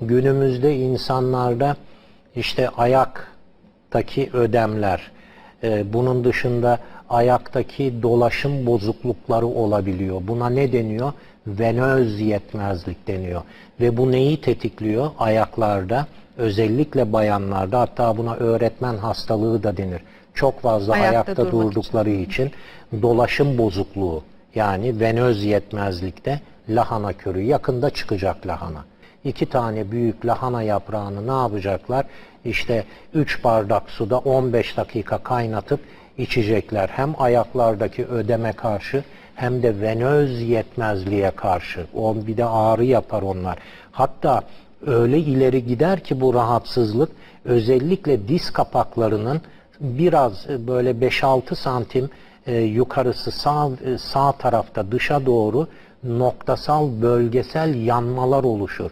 günümüzde insanlarda işte ayaktaki ödemler, e, bunun dışında ayaktaki dolaşım bozuklukları olabiliyor. Buna ne deniyor? Venöz yetmezlik deniyor. Ve bu neyi tetikliyor? Ayaklarda, özellikle bayanlarda hatta buna öğretmen hastalığı da denir. Çok fazla Ayakta ayakta, durdukları için dolaşım bozukluğu yani venöz yetmezlikte lahana körü yakında çıkacak lahana. İki tane büyük lahana yaprağını ne yapacaklar? İşte 3 bardak suda 15 dakika kaynatıp içecekler. Hem ayaklardaki ödeme karşı hem de venöz yetmezliğe karşı. O bir de ağrı yapar onlar. Hatta öyle ileri gider ki bu rahatsızlık özellikle diz kapaklarının biraz e, böyle 5-6 santim e, yukarısı sağ e, sağ tarafta dışa doğru noktasal bölgesel yanmalar oluşur.